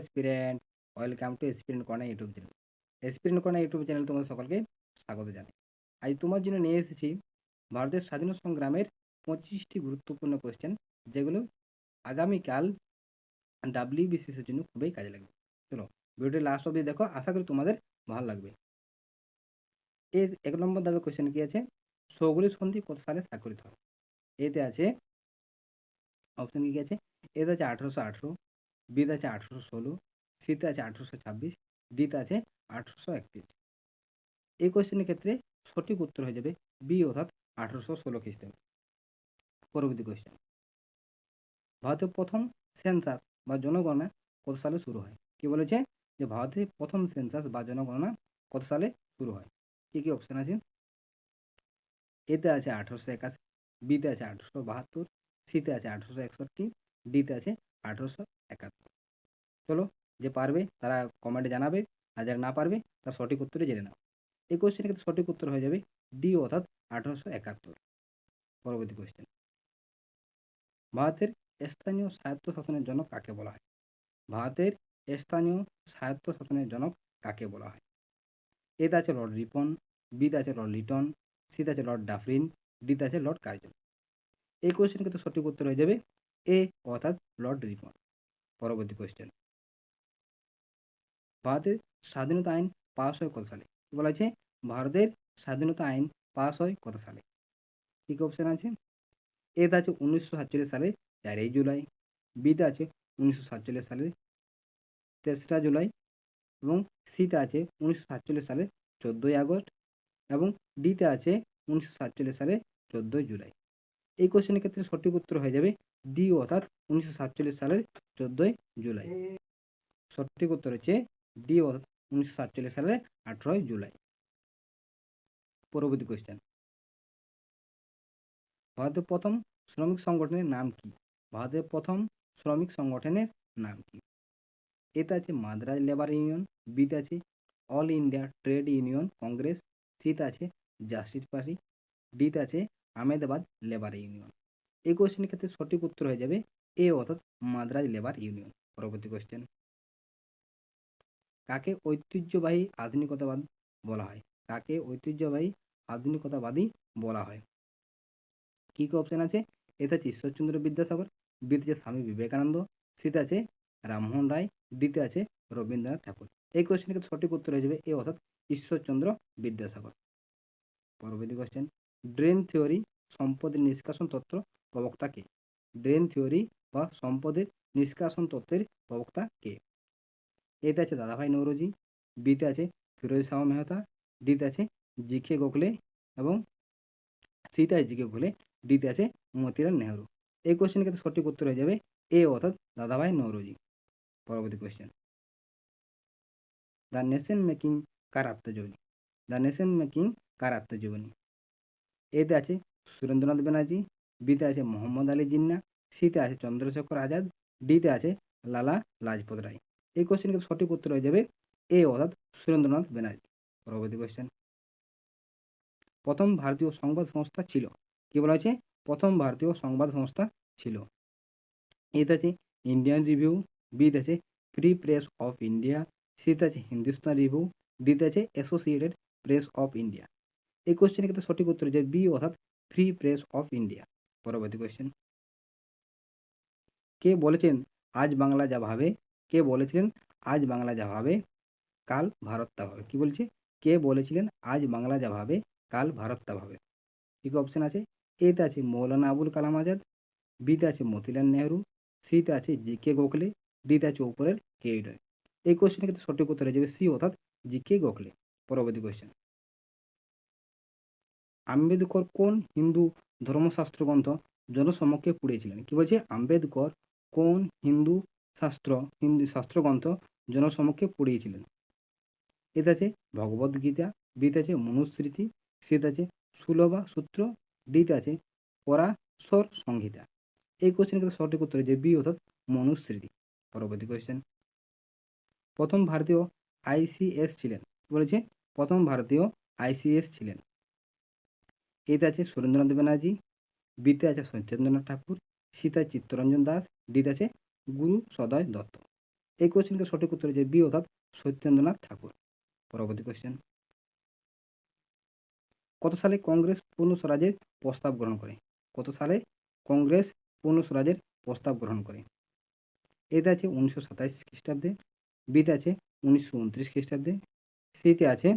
Experiment welcome to experiment corner YouTube channel. Experiment corner YouTube channel তোমাদের সকলকে স্বাগত জানাই। আজ তোমার জন্য নিয়ে এসেছি ভারতের স্বাধীনতা সংগ্রামের পঁচিশটি গুরুত্বপূর্ণ কোয়েশ্চেন যেগুলো আগামীকাল ডাব্লিউবিসিএসের জন্য খুবই কাজে লাগবে। চলো, ভিডিওটি লাস্ট অবধি দেখো, আশা করি তোমাদের ভালো লাগবে। এর এক নম্বর দাবি কোয়েশ্চেন কি আছে? সৌগুলি সন্ধি কত সালে স্বাক্ষরিত হয়? এতে আছে অপশান কি কি আছে? এতে আছে আঠেরোশো আঠেরো বিতে আছে আঠেরোশো ষোলো সিতে আছে আঠেরোশো ছাব্বিশ ডিতে আছে আঠেরোশো একত্রিশ। এই কোয়েশ্চেনের ক্ষেত্রে সঠিক উত্তর হয়ে যাবে বি অর্থাৎ আঠেরোশো ষোলো খ্রিস্টাব্দ। পরবর্তী কোয়েশ্চেন ভারতের প্রথম সেন্সাস বা জনগণনা কত সালে শুরু হয়? কি বলেছে যে ভারতের প্রথম সেন্সাস বা জনগণনা কত সালে শুরু হয়? কি কি অপশান আছে? এতে আছে আঠেরোশো একাশি বিতে আছে আঠেরোশো বাহাত্তর সিতে আছে আঠেরোশো একষট্টি ডিতে আছে আঠেরোশো একাত্তর। চলো যে পারবে তারা কমেন্টে জানাবে, আর যারা না পারবে তার সঠিক উত্তরে জেনে নাও। এই কোয়েশ্চেনের ক্ষেত্রে সঠিক উত্তর হয়ে যাবে ডি অর্থাৎ আঠেরোশো একাত্তর। পরবর্তী কোয়েশ্চেন ভারতের স্থানীয় স্বায়ত্ত শাসনের জনক কাকে বলা হয়? ভারতের স্থানীয় স্বায়ত্ত শাসনের জনক কাকে বলা হয়? এতে আছে লর্ড রিপন বিতে আছে লর্ড লিটন সিতে আছে লর্ড ডাফরিন ডিতে আছে লর্ড কার্জন এই কোয়েশ্চেনের ক্ষেত্রে সঠিক উত্তর হয়ে যাবে এ অর্থাৎ লর্ড রিপন পরবর্তী কোয়েশ্চেন ভারতের স্বাধীনতা আইন পাস হয় কত সালে? বলা আছে? ভারতের স্বাধীনতা আইন পাস হয় কত সালে? কী কী অপশান আছে? এতে আছে উনিশশো সাতচল্লিশ সালে চারই জুলাই। বিতে আছে উনিশশো সাতচল্লিশ সালে তেসরা জুলাই। এবং সিতে আছে উনিশশো সাতচল্লিশ সালে চোদ্দোই আগস্ট। এবং ডিতে আছে উনিশশো সাতচল্লিশ সালে চোদ্দোই জুলাই। এই কোশ্চেনের ক্ষেত্রে সঠিক উত্তর হয়ে যাবে ডি অর্থাৎ উনিশশো সাতচল্লিশ সালের চোদ্দোই জুলাই। সঠিক উত্তর হচ্ছে ডি অর্থাৎ উনিশশো সাতচল্লিশ সালের আঠেরোই জুলাই। পরবর্তী কোয়েশ্চেন ভারতের প্রথম শ্রমিক সংগঠনের নাম কি? ভারতের প্রথম শ্রমিক সংগঠনের নাম কি? এতে আছে মাদ্রাজ লেবার ইউনিয়ন বিতে আছে All India Trade Union, Congress সিতে আছে জাস্টিস পার্টি ডিতে আছে আহমেদাবাদ লেবার ইউনিয়ন। এই কোয়েশ্চেনের ক্ষেত্রে সঠিক উত্তর হয়ে যাবে এ অর্থাৎ মাদ্রাজ লেবার ইউনিয়ন পরবর্তী কোয়েশ্চেন কাকে ঐতিহ্যবাহী আধুনিকতাবাদ বলা হয়? কাকে ঐতিহ্যবাহী আধুনিকতাবাদী বলা হয়? কী কী অপশান আছে? এতে আছে ঈশ্বরচন্দ্র বিদ্যাসাগর বিতে আছে স্বামী বিবেকানন্দ সিতে আছে রামমোহন রায় ডিতে আছে রবীন্দ্রনাথ ঠাকুর। এই কোয়েশ্চেনের সঠিক উত্তর হয়ে যাবে এ অর্থাৎ ঈশ্বরচন্দ্র বিদ্যাসাগর। পরবর্তী কোয়েশ্চেন ড্রেন থিওরি সম্পদের নিষ্কাশন তত্ত্ব প্রবক্তা কে? ড্রেন থিওরি বা সম্পদের নিষ্কাশন তত্ত্বের প্রবক্তা কে? এতে আছে দাদাভাই নৌরজি বিতে আছে ফিরোজ শাহ মেহতা ডিতে আছে জিকে গোখলে এবং সিতে আছে জিকে গোখলে ডিতে আছে মতিলাল নেহরু। এই কোয়েশ্চেনের ক্ষেত্রে সঠিক উত্তর হয়ে যাবে এ অর্থাৎ দাদাভাই নৌরজি। পরবর্তী কোয়েশ্চেন দ্য নেশন মেকিং কার আত্মজীবনী? দ্য নেশন মেকিং কার আত্মজীবনী? এতে আছে সুরেন্দ্রনাথ ব্যানার্জি বিতে আছে মোহাম্মদ আলী জিন্না, সিতে আছে চন্দ্রশেখর আজাদ, ডিতে আছে লালা লাজপত রায়। এই কোশ্চেনের সঠিক উত্তর হয়ে যাবে এ অর্থাৎ সুরেন্দ্রনাথ ব্যানার্জি পরবর্তী কোশ্চেন প্রথম ভারতীয় সংবাদ সংস্থা ছিল। কি বলা হয়েছে? প্রথম ভারতীয় সংবাদ সংস্থা ছিল। এতে আছে ইন্ডিয়ান রিভিউ, বিতে আছে ফ্রি প্রেস অফ ইন্ডিয়া সিতে আছে হিন্দুস্তান রিভিউ, ডিতে আছে অ্যাসোসিয়েটেড প্রেস অফ ইন্ডিয়া এই কোশ্চেনের ক্ষেত্রে সঠিক উত্তর হচ্ছে বি অর্থাৎ ফ্রি প্রেস অফ ইন্ডিয়া পরবর্তী কোশ্চেন কে বলেছেন, আজ বাংলা যা ভাবে কে বলেছিলেন, আজ বাংলা যা ভাবে, কাল ভারত তা ভাবে কী বলছে? কে বলেছিলেন, আজ বাংলা যা ভাবে, কাল ভারত তা ভাবে কী অপশান আছে? এতে আছে মৌলানা আবুল কালাম আজাদ বিতে আছে মতিলাল নেহরু সিতে আছে জি কে গোখলে ডিতে আছে উপরের কে রয় এই কোশ্চেনের কিন্তু সঠিক উত্তর হয়ে যাবে সি অর্থাৎ জি কে গোখলে। পরবর্তী কোশ্চেন আম্বেদকর কোন হিন্দু ধর্মশাস্ত্র গ্রন্থ জনসমক্ষে পড়িয়েছিলেন? কি বলছে? আম্বেদকর কোন হিন্দু শাস্ত্র, হিন্দু শাস্ত্রগ্রন্থ জনসমক্ষে পড়িয়েছিলেন? এতে আছে ভগবদ গীতা, বিতে আছে মনুস্মৃতি, সিতে আছে সুলভা সূত্র, ডিতে আছে পরাশর সংহিতা। এই কোশ্চেনের ক্ষেত্রে সঠিক উত্তর যে বি, অর্থাৎ মনুস্মৃতি। পরবর্তী কোশ্চেন প্রথম ভারতীয় আইসিএস ছিলেন। বলেছে? প্রথম ভারতীয় আইসিএস ছিলেন। এতে আছে সুরেন্দ্রনাথ ব্যানার্জি বিতে আছে সত্যেন্দ্রনাথ ঠাকুর, সীতা চিত্তরঞ্জন দাস, ডিতে আছে গুরু সদয় দত্ত। এই কোশ্চেনকে সঠিক উত্তর হচ্ছে বি, অর্থাৎ সত্যেন্দ্রনাথ ঠাকুর। পরবর্তী কোশ্চেন কত সালে কংগ্রেস পূর্ণ স্বরাজের প্রস্তাব গ্রহণ করে? কত সালে কংগ্রেস পূর্ণ স্বরাজের প্রস্তাব গ্রহণ করে? এতে আছে উনিশশো সাতাইশ খ্রিস্টাব্দে, বিতে আছে উনিশশো উনত্রিশ খ্রিস্টাব্দে, সিতে আছে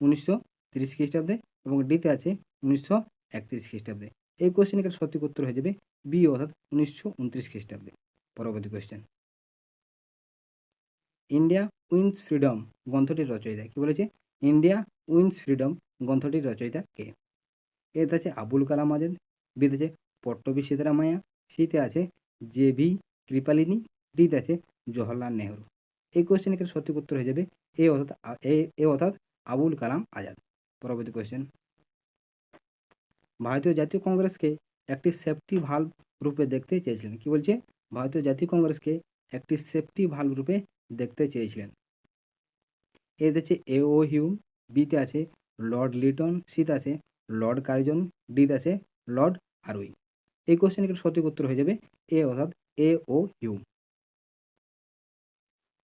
উনিশশো তিরিশ খ্রিস্টাব্দে এবং ডিতে আছে উনিশশো একত্রিশ খ্রিস্টাব্দে। এই কোশ্চেনের সঠিক উত্তর হয়ে যাবে বি অর্থাৎ উনিশশো উনত্রিশ খ্রিস্টাব্দে। পরবর্তী কোশ্চেন ইন্ডিয়া উইন্স ফ্রিডম গ্রন্থটির রচয়িতা কি? বলেছে? ইন্ডিয়া উইন্স ফ্রিডম গ্রন্থটির রচয়িতা কে? এতে আছে আবুল কালাম আজাদ বিতে আছে পট্টবি সীতারামায়া সিতে আছে জে ভি কৃপালিনী ডিতে আছে জওহরলাল নেহরু। এই কোশ্চেনের সঠিক উত্তর হয়ে যাবে এ অর্থাৎ এ অর্থাৎ আবুল কালাম আজাদ। পরবর্তী কোশ্চেন ভারতীয় জাতীয় কংগ্রেসকে একটি সেফটি ভালভ রূপে দেখতে চেয়েছিলেন। কি বলছে? ভারতীয় জাতীয় কংগ্রেসকে একটি সেফটি ভালভ রূপে দেখতে চেয়েছিলেন। এতে আছে এ ও হিউম বিতে আছে লর্ড লিটন সিতে আছে লর্ড কার্জন ডিতে আছে লর্ড আরউই এই কোশ্চেনের সঠিক উত্তর হয়ে যাবে এ অর্থাৎ এ ও হিউম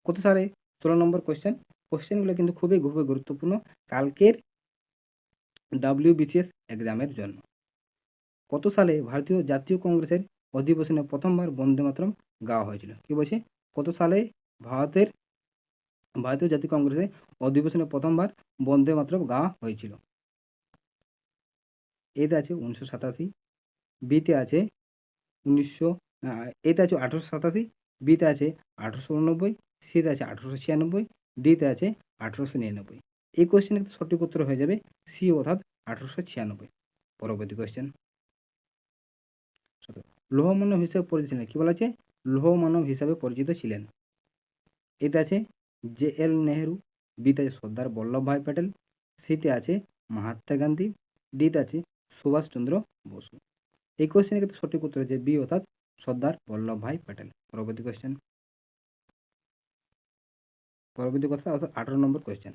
কত সালে? ষোলো নম্বর কোশ্চেন কোশ্চেনগুলো কিন্তু খুবই খুবই গুরুত্বপূর্ণ। কালকের ডাব্লিউ বিসিএস এক্সামের জন্য। কত সালে ভারতীয় জাতীয় কংগ্রেসের অধিবেশনে প্রথমবার বন্দে মাতরম গাওয়া হয়েছিল? কি বলছে? কত সালে ভারতের, ভারতীয় জাতীয় কংগ্রেসের অধিবেশনে প্রথমবার বন্দে মাতরম গাওয়া হয়েছিল? এতে আছে উনিশশো সাতাশি, বিতে আছে উনিশশো এতে আছে আঠারোশো সাতাশি, বিতে আছে আঠারোশো উননব্বই, সিতে আছে আঠারোশো ছিয়ানব্বই, ডিতে আছে আঠারোশো নিরানব্বই। এই কোশ্চেনের সঠিক উত্তর হয়ে যাবে সি অর্থাৎ আঠারোশো ছিয়ানব্বই। পরবর্তী কোশ্চেন লৌহ মানব হিসেবে পরিচিত ছিলেন। কী বলা আছে? লৌহ মানব হিসাবে পরিচিত ছিলেন। এতে আছে জে এল নেহেরু বিতে আছে সর্দার বল্লভভাই প্যাটেল সিতে আছে মহাত্মা গান্ধী ডিতে আছে সুভাষচন্দ্র বসু। এই কোশ্চেনের ক্ষেত্রে সঠিক উত্তর হচ্ছে বি অর্থাৎ সর্দার বল্লভভাই প্যাটেল। পরবর্তী কোয়েশ্চেন পরবর্তী কথা অর্থাৎ আঠারো নম্বর কোশ্চেন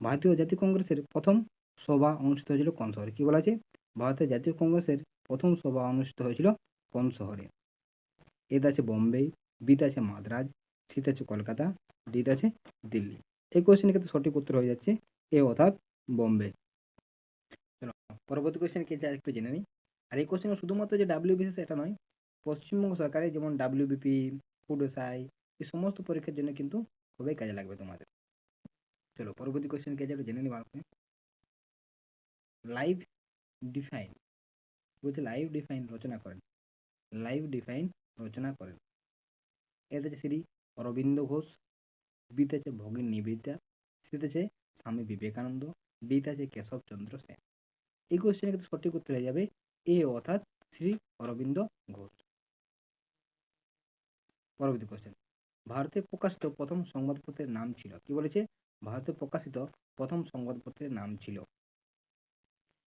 ভারতীয় জাতীয় কংগ্রেসের প্রথম সভা অনুষ্ঠিত হয়েছিল কোন শহরে? কি বলা আছে? ভারতের জাতীয় কংগ্রেসের প্রথম সভা অনুষ্ঠিত হয়েছিল কোন শহরে? এতে আছে বোম্বে বিতে আছে মাদ্রাজ সিতে আছে কলকাতা ডিতে আছে দিল্লি। এই কোশ্চেনের ক্ষেত্রে সঠিক উত্তর হয়ে যাচ্ছে এ অর্থাৎ বোম্বে। চলো, পরবর্তী কোয়েশ্চেন কে যা একটু জেনে নিই। আর এই কোশ্চেন শুধুমাত্র যে ডাব্লিউ বিসিএস এটা নয়, পশ্চিমবঙ্গ সরকারের যেমন ডাব্লিউ বিপি ফুড এসআই এই সমস্ত পরীক্ষার জন্য কিন্তু খুবই কাজে লাগবে তোমাদের। চলো পরবর্তী কোশ্চেন কে যাবে জেনে নিবা আপনি লাইভ ডিফাইন বলছে লাইভ ডিফাইন রচনা করেন। লাইভ ডিফাইন রচনা করেন। এতে আছে শ্রী অরবিন্দ ঘোষ, বিতে আছে ভগিনী নিবেদিতা, সিতে আছে স্বামী বিবেকানন্দ, ডিতে আছে কেশবচন্দ্র সেন। এই কোশ্চেনের কিন্তু সঠিক উত্তর হয়ে যাবে এ অর্থাৎ শ্রী অরবিন্দ ঘোষ। পরবর্তী কোশ্চেন ভারতে প্রকাশিত প্রথম সংবাদপত্রের নাম ছিল, কি বলেছে? ভারতে প্রকাশিত প্রথম সংবাদপত্রের নাম ছিল।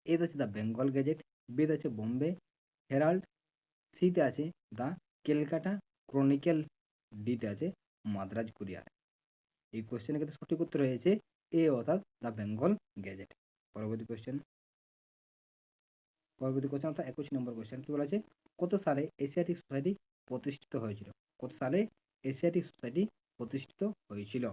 এতে আছে দ্য বেঙ্গল গেজেট বেদ আছে বোম্বে হেরাল্ড, সিতে আছে দ্য কেলকাটা ক্রনিকেল, ডিতে আছে মাদ্রাজ কুরিয়ার। এই কোশ্চেনের ক্ষেত্রে সঠিক উত্তর হয়েছে এ অর্থাৎ দ্য বেঙ্গল গেজেট পরবর্তী কোয়েশ্চেন পরবর্তী কোশ্চেন অর্থাৎ একুশ নম্বর কোশ্চেন কি বলা আছে কত সালে এশিয়াটিক সোসাইটি প্রতিষ্ঠিত হয়েছিল? কত সালে এশিয়াটিক সোসাইটি প্রতিষ্ঠিত হয়েছিল?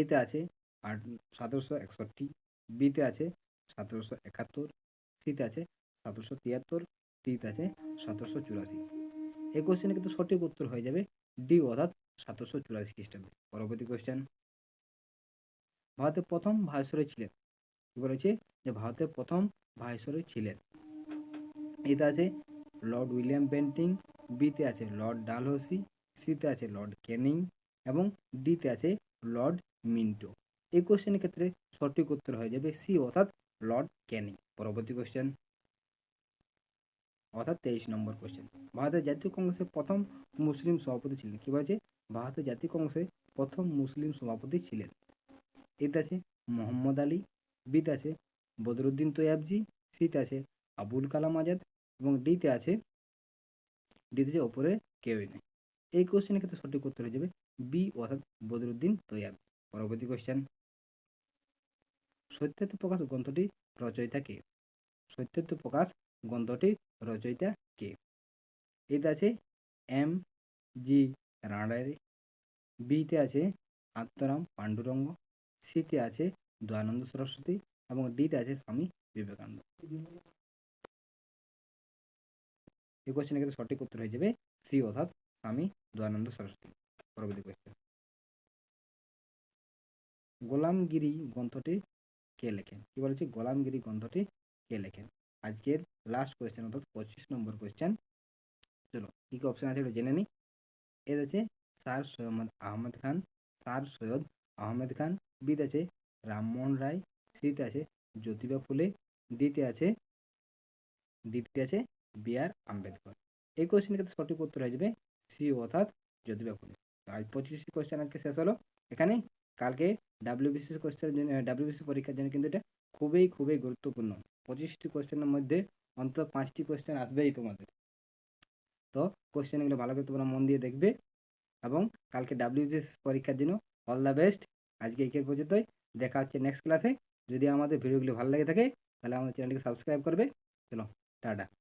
এতে আছে আট, সতেরোশো একষট্টি, বিতে আছে সতেরোশো একাত্তর, সিতে আছে সতেরোশো তিয়াত্তর, ডিতে আছে সতেরোশো চুরাশি। এই কোশ্চেনে কিন্তু সঠিক উত্তর হয়ে যাবে ডি অর্থাৎ সতেরোশো চুরাশি খ্রিস্টাব্দে। পরবর্তী কোশ্চেন ভারতের প্রথম ভাইসরয় ছিলেন। কি বলেছে? যে ভারতের প্রথম ভাইসরয় ছিলেন। এতে আছে লর্ড উইলিয়াম বেন্টিং, বিতে আছে লর্ড ডালহৌসি, সিতে আছে লর্ড ক্যানিং এবং ডিতে আছে লর্ড মিন্টো। এই কোশ্চেনের ক্ষেত্রে সঠিক উত্তর হয়ে যাবে সি, অর্থাৎ লর্ড ক্যানিং পরবর্তী কোশ্চেন অর্থাৎ তেইশ নম্বর কোশ্চেন ভারতের জাতীয় কংগ্রেসের প্রথম মুসলিম সভাপতি ছিলেন। কি বলছে? ভারতের জাতীয় কংগ্রেসের প্রথম মুসলিম সভাপতি ছিলেন। এতে আছে মোহাম্মদ আলী, বিতে আছে বদরুদ্দিন তৈয়াবজি, সিতে আছে আবুল কালাম আজাদ এবং ডিতে আছে ডিতে আছে ওপরে কেউই নেই। এই কোশ্চেনের ক্ষেত্রে সঠিক উত্তর হয়ে যাবে বি, অর্থাৎ বদরুদ্দিন তৈয়াব পরবর্তী কোশ্চেন সত্যার্থ প্রকাশ গ্রন্থটি রচয়িতা কে? সত্যার্থ প্রকাশ গ্রন্থটির রচয়িতা কে? এতে আছে এম জি রানাডারি বিতে আছে আত্মরাম পাণ্ডুরঙ্গ, সিতে আছে দয়ানন্দ সরস্বতী এবং ডিতে আছে স্বামী বিবেকানন্দ। এই কোশ্চেনের ক্ষেত্রে সঠিক উত্তর হয়ে যাবে সি অর্থাৎ স্বামী দয়ানন্দ সরস্বতী। পরবর্তী কোশ্চেন গোলামগিরি গ্রন্থটি কে লেখেন? কি বলেছে? গোলামগিরি গ্রন্থটি কে লেখেন? আজকের লাস্ট কোয়েশ্চেন অর্থাৎ পঁচিশ নম্বর কোয়েশ্চেন চলো, কী কী অপশান আছে একটু জেনে নিই এর আছে, স্যার সৈয়দ আহমেদ খান, স্যার সৈয়দ আহমেদ খান, বিতে আছে, রামমোহন রায়, সিতে আছে, জ্যোতিবা ফুলে, ডিতে আছে ডিতে আছে, বি আর আম্বেদকর। এই কোয়েশ্চেনের ক্ষেত্রে সঠিক উত্তর হয়ে যাবে সি, অর্থাৎ জ্যোতিবা ফুলে। আজ পঁচিশ কোয়েশ্চেন আজকে শেষ হলো। এখানে কালকে ডাব্লিউবিসিএস কোয়েশ্চেন ডাব্লিউবিসি পরীক্ষার জন্য কিন্তু এটা খুবই খুবই গুরুত্বপূর্ণ। পঁচিশটি কোয়েশ্চেনের মধ্যে অন্তত পাঁচটি কোয়েশ্চেন আসবেই তোমাদের। তো কোয়েশ্চেনগুলো ভালো করে তোমরা মন দিয়ে দেখবে এবং কালকে ডাব্লিউবিসিএস পরীক্ষার জন্য অল দ্য বেস্ট আজকে এই পর্যন্তই। দেখা হচ্ছে নেক্সট ক্লাসে যদি আমাদের ভিডিওগুলো ভালো লেগে থাকে, তাহলে আমাদের চ্যানেলটিকে সাবস্ক্রাইব করবে। চলো, টাটা।